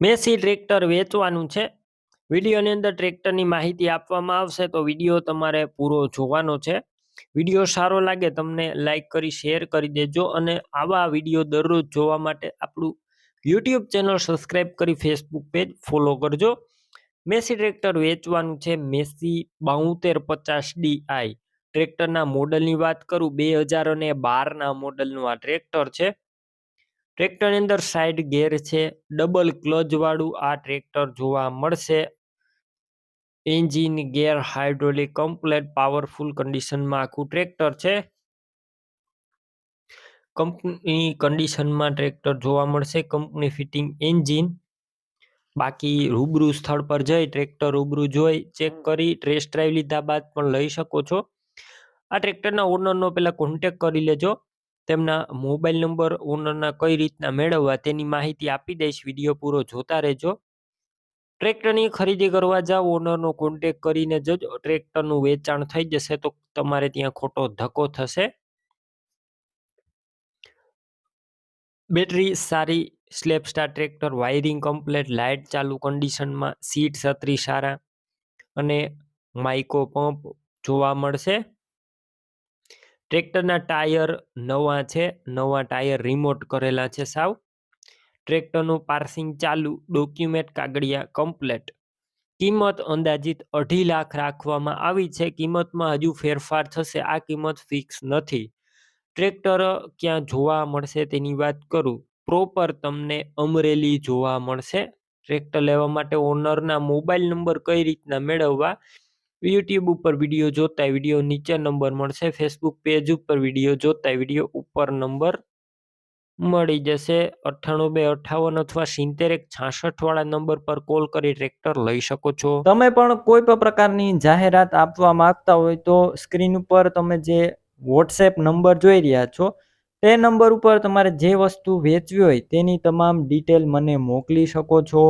Massey tractor વેચવાનું છે. વિડીયોની અંદર ટ્રેક્ટરની માહિતી આપવામાં આવશે તો વીડિયો તમારે પૂરો જોવાનો છે. વીડિયો સારો લાગે તમને લાઈક કરી, શેર કરી દેજો અને આવા વીડિયો દરરોજ જોવા માટે આપણું યુટ્યુબ ચેનલ સબસ્ક્રાઈબ કરી ફેસબુક પેજ ફોલો કરજો. મેસી ટ્રેક્ટર વેચવાનું છે મેસી બાઉતેર પચાસ ડીઆઈ ટ્રેક્ટરના મોડલની વાત કરું, બે હજાર અને બારના મોડલનું આ ટ્રેક્ટર છે. ટ્રેક્ટરની અંદર સાઈડ ગેર છે ડબલ ક્લચવાળું આ ટ્રેક્ટર જોવા મળશે. Engine gear hydraulic complete powerful કન્ડિશનમાં આખું ટ્રેક્ટર છે. કંપની કન્ડિશનમાં ટ્રેક્ટર જોવા મળશે કંપની ફિટિંગ એન્જિન બાકી રૂબરૂ સ્થળ પર જઈ ટ્રેક્ટર રૂબરૂ જોઈ ચેક કરી ટ્રેસ ડ્રાઈવ લીધા બાદ પણ લઈ શકો છો. આ ટ્રેક્ટરના ઓનરનો પહેલાં કોન્ટેક કરી લેજો. તેમના મોબાઈલ નંબર ઓનરના કઈ રીતના મેળવવા તેની માહિતી આપી દઈશ. વીડિયો પૂરો જોતા રહેજો. ટ્રેક્ટરની ખરીદી કરવા જાઓ. ઓનરનો કોન્ટેક કરીને જજો. ટ્રેક્ટરનું વેચાણ થઈ જશે તો તમારે ત્યાં ખોટો ધક્કો થશે. બેટરી સારી self start tractor, wiring complete, light ચાલુ, કન્ડિશનમાં સીટ છત્રી સારા અને માઇકો પંપ જોવા મળશે. ટ્રેક્ટરના ટાયર નવા છે, નવા ટાયર રિમોટ કરેલા છે સાવ. ટ્રેક્ટરનું પાર્સિંગ ચાલુ ડોક્યુમેન્ટ કાગળિયા કમ્પ્લેટ કિંમત અંદાજિત અઢી લાખ રાખવામાં આવી છે, કિંમતમાં હજુ ફેરફાર થશે, આ કિંમત ફિક્સ નથી. ટ્રેક્ટર ક્યાં જોવા મળશે તેની વાત કરું. પ્રોપર તમને અમરેલી જોવા મળશે. ટ્રેક્ટર લેવા માટે ઓનરના મોબાઈલ નંબર કઈ રીતના મેળવવા? યુટ્યુબ ઉપર વીડિયો જોતા વીડિયો નીચે નંબર મળશે. ફેસબુક પેજ ઉપર વીડિયો જોતા વીડિયો ઉપર નંબર મળી જશે. અઠ્ઠાણું બે અઠ્ઠાવન અથવા સિત્તેર એક છાસઠ વાળા નંબર પર કોલ કરી ટ્રેક્ટર લઈ શકો છો. તમે પણ કોઈ પણ પ્રકારની જાહેરાત આપવા માંગતા હોય તો સ્ક્રીન ઉપર તમે જે વોટ્સએપ નંબર જોઈ રહ્યા છો, તે નંબર ઉપર તમારે જે વસ્તુ વેચવી હોય તેની તમામ ડિટેલ મને મોકલી શકો છો.